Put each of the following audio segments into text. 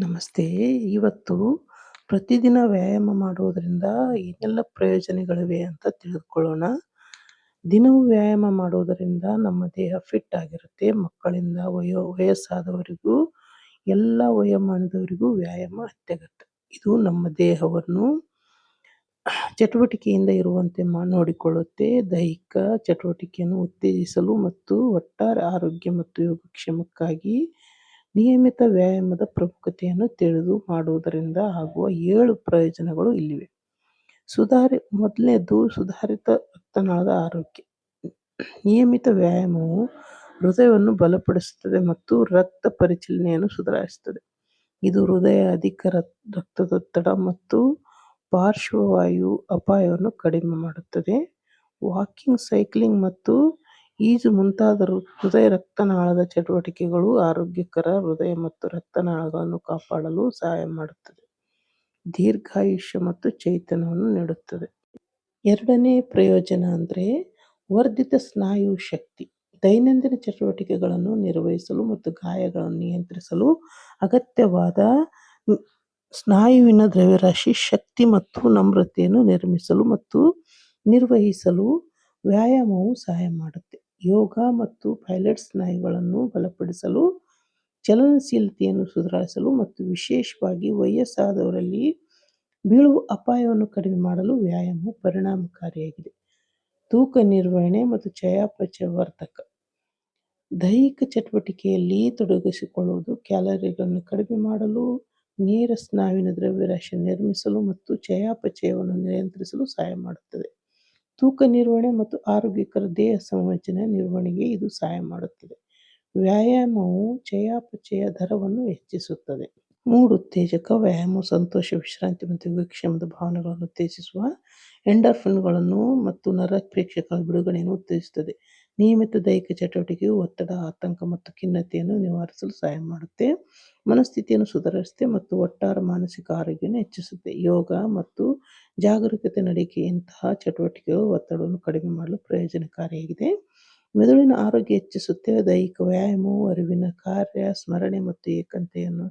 ನಮಸ್ತೆ. ಇವತ್ತು ಪ್ರತಿದಿನ ವ್ಯಾಯಾಮ ಮಾಡುವುದರಿಂದ ಏನೆಲ್ಲ ಪ್ರಯೋಜನಗಳಿವೆ ಅಂತ ತಿಳಿದುಕೊಳ್ಳೋಣ ದಿನವೂ ವ್ಯಾಯಾಮ ಮಾಡುವುದರಿಂದ ನಮ್ಮ ದೇಹ ಫಿಟ್ ಆಗಿರುತ್ತೆ. ಮಕ್ಕಳಿಂದ ವಯೋ, ವಯಸ್ಸಾದವರಿಗೂ, ಎಲ್ಲ ವಯೋಮಾನದವರಿಗೂ ವ್ಯಾಯಾಮ ಅತ್ಯಗತ್ಯ. ಇದು ನಮ್ಮ ದೇಹವನ್ನು ಚಟುವಟಿಕೆಯಿಂದ ಇರುವಂತೆ ಮಾ, ನೋಡಿಕೊಳ್ಳುತ್ತೆ. ದೈಹಿಕ ಚಟುವಟಿಕೆಯನ್ನು ಉತ್ತೇಜಿಸಲು ಮತ್ತು ಒಟ್ಟಾರೆ ಆರೋಗ್ಯ ಮತ್ತು ಯೋಗಕ್ಷೇಮಕ್ಕಾಗಿ ನಿಯಮಿತ ವ್ಯಾಯಾಮದ ಪ್ರಮುಖತೆಯನ್ನು ತಿಳಿದು ಮಾಡುವುದರಿಂದ ಆಗುವ ಏಳು ಪ್ರಯೋಜನಗಳು ಇಲ್ಲಿವೆ. ಸುಧಾರಿ, ಮೊದಲನೇದು ಸುಧಾರಿತ ರಕ್ತನಾಳದ ಆರೋಗ್ಯ. ನಿಯಮಿತ ವ್ಯಾಯಾಮವು ಹೃದಯವನ್ನು ಬಲಪಡಿಸುತ್ತದೆ ಮತ್ತು ರಕ್ತ ಪರಿಚಲನೆಯನ್ನು ಸುಧಾರಿಸುತ್ತದೆ. ಇದು ಹೃದಯ ಅಧಿಕ ರಕ್ತದೊತ್ತಡ ಮತ್ತು ಪಾರ್ಶ್ವವಾಯು ಅಪಾಯವನ್ನು ಕಡಿಮೆ ಮಾಡುತ್ತದೆ. ವಾಕಿಂಗ್, ಸೈಕ್ಲಿಂಗ್ ಮತ್ತು ಈಜು ಮುಂತಾದ ಹೃದಯ ರಕ್ತನಾಳದ ಚಟುವಟಿಕೆಗಳು ಆರೋಗ್ಯಕರ ಹೃದಯ ಮತ್ತು ರಕ್ತನಾಳಗಳನ್ನು ಕಾಪಾಡಲು ಸಹಾಯ ಮಾಡುತ್ತದೆ. ದೀರ್ಘಾಯುಷ್ಯ ಮತ್ತು ಚೈತನ್ಯವನ್ನು ನೀಡುತ್ತದೆ. ಎರಡನೇ ಪ್ರಯೋಜನ ಅಂದರೆ ವರ್ಧಿತ ಸ್ನಾಯು ಶಕ್ತಿ. ದೈನಂದಿನ ಚಟುವಟಿಕೆಗಳನ್ನು ನಿರ್ವಹಿಸಲು ಮತ್ತು ಗಾಯಗಳನ್ನು ನಿಯಂತ್ರಿಸಲು ಅಗತ್ಯವಾದ ಸ್ನಾಯುವಿನ ದ್ರವ್ಯರಾಶಿ, ಶಕ್ತಿ ಮತ್ತು ನಮ್ರತೆಯನ್ನು ನಿರ್ಮಿಸಲು ಮತ್ತು ನಿರ್ವಹಿಸಲು ವ್ಯಾಯಾಮವು ಸಹಾಯ ಮಾಡುತ್ತೆ. ಯೋಗ ಮತ್ತು ಪೈಲಟ್ ಸ್ನಾಯುಗಳನ್ನು ಬಲಪಡಿಸಲು, ಚಲನಶೀಲತೆಯನ್ನು ಸುಧಾರಿಸಲು ಮತ್ತು ವಿಶೇಷವಾಗಿ ವಯಸ್ಸಾದವರಲ್ಲಿ ಬೀಳುವ ಅಪಾಯವನ್ನು ಕಡಿಮೆ ಮಾಡಲು ವ್ಯಾಯಾಮವು ಪರಿಣಾಮಕಾರಿಯಾಗಿದೆ. ತೂಕ ನಿರ್ವಹಣೆ ಮತ್ತು ಚಯಾಪಚಯ ವರ್ಧಕ ದೈಹಿಕ ಚಟುವಟಿಕೆಯಲ್ಲಿ ತೊಡಗಿಸಿಕೊಳ್ಳುವುದು, ಕ್ಯಾಲರಿಗಳನ್ನು ಕಡಿಮೆ ಮಾಡಲು, ನೇರ ಸ್ನಾಯುವಿನ ದ್ರವ್ಯರಾಶಿ ನಿರ್ಮಿಸಲು ಮತ್ತು ಚಯಾಪಚಯವನ್ನು ನಿಯಂತ್ರಿಸಲು ಸಹಾಯ ಮಾಡುತ್ತದೆ. ತೂಕ ನಿರ್ವಹಣೆ ಮತ್ತು ಆರೋಗ್ಯಕರ ದೇಹ ಸಂರಚನೆ ನಿರ್ವಹಣೆಗೆ ಇದು ಸಹಾಯ ಮಾಡುತ್ತದೆ. ವ್ಯಾಯಾಮವು ಚಯಾಪಚಯ ದರವನ್ನು ಹೆಚ್ಚಿಸುತ್ತದೆ. ಮೂಡ್ ಉತ್ತೇಜಕ, ವ್ಯಾಯಾಮ, ಸಂತೋಷ, ವಿಶ್ರಾಂತಿ ಮತ್ತು ವಿಕ್ಷೇಮದ ಭಾವನೆಗಳನ್ನು ಉತ್ತೇಜಿಸುವ ಎಂಡರ್ಫಿನ್ಗಳನ್ನು ಮತ್ತು ನರ ಪ್ರೇಕ್ಷಕಗಳ ಬಿಡುಗಡೆಯನ್ನು ಉತ್ತೇಜಿಸುತ್ತದೆ. ನಿಯಮಿತ ದೈಹಿಕ ಚಟುವಟಿಕೆಯು ಒತ್ತಡ, ಆತಂಕ ಮತ್ತು ಖಿನ್ನತೆಯನ್ನು ನಿವಾರಿಸಲು ಸಹಾಯ ಮಾಡುತ್ತೆ. ಮನಸ್ಥಿತಿಯನ್ನು ಸುಧಾರಿಸುತ್ತೆ ಮತ್ತು ಒಟ್ಟಾರೆ ಮಾನಸಿಕ ಆರೋಗ್ಯವನ್ನು ಹೆಚ್ಚಿಸುತ್ತೆ. ಯೋಗ ಮತ್ತು ಜಾಗರೂಕತೆ ಇಂತಹ ಚಟುವಟಿಕೆಗಳು ಒತ್ತಡವನ್ನು ಕಡಿಮೆ ಮಾಡಲು ಪ್ರಯೋಜನಕಾರಿಯಾಗಿದೆ. ಮೆದುಳಿನ ಆರೋಗ್ಯ ಹೆಚ್ಚಿಸುತ್ತೆ. ದೈಹಿಕ ವ್ಯಾಯಾಮವು ಅರಿವಿನ ಕಾರ್ಯ, ಸ್ಮರಣೆ ಮತ್ತು ಏಕಂತೆಯನ್ನು,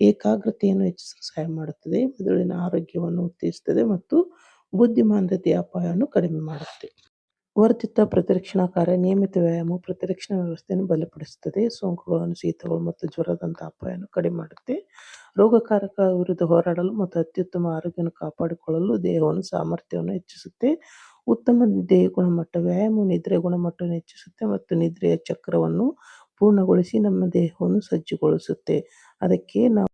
ಏಕಾಗ್ರತೆಯನ್ನು ಹೆಚ್ಚಿಸಲು ಸಹಾಯ ಮಾಡುತ್ತದೆ. ಮೆದುಳಿನ ಆರೋಗ್ಯವನ್ನು ಉತ್ತೇಜಿಸುತ್ತದೆ ಮತ್ತು ಬುದ್ಧಿಮಾಂದ್ಯತೆಯ ಅಪಾಯವನ್ನು ಕಡಿಮೆ ಮಾಡುತ್ತೆ. ವರ್ಧಿತ ಪ್ರತಿರಕ್ಷಣಾ ಕಾರ್ಯ ನಿಯಮಿತ ವ್ಯಾಯಾಮವು ಪ್ರತಿರಕ್ಷಣಾ ವ್ಯವಸ್ಥೆಯನ್ನು ಬಲಪಡಿಸುತ್ತದೆ. ಸೋಂಕುಗಳನ್ನು, ಶೀತಗಳು ಮತ್ತು ಜ್ವರದಂತಹ ಅಪಾಯವನ್ನು ಕಡಿಮೆ ಮಾಡುತ್ತೆ. ರೋಗಕಾರಕ ವಿರುದ್ಧ ಹೋರಾಡಲು ಮತ್ತು ಅತ್ಯುತ್ತಮ ಆರೋಗ್ಯವನ್ನು ಕಾಪಾಡಿಕೊಳ್ಳಲು ದೇಹವನ್ನು ಸಾಮರ್ಥ್ಯವನ್ನು ಹೆಚ್ಚಿಸುತ್ತೆ. ಉತ್ತಮ ದೇಹ ಗುಣಮಟ್ಟ ವ್ಯಾಯಾಮ ನಿದ್ರೆ ಗುಣಮಟ್ಟವನ್ನು ಹೆಚ್ಚಿಸುತ್ತೆ ಮತ್ತು ನಿದ್ರೆಯ ಚಕ್ರವನ್ನು ಪೂರ್ಣಗೊಳಿಸಿ ನಮ್ಮ ದೇಹವನ್ನು ಸಜ್ಜುಗೊಳಿಸುತ್ತೆ. ಅದಕ್ಕೆ ನಾವು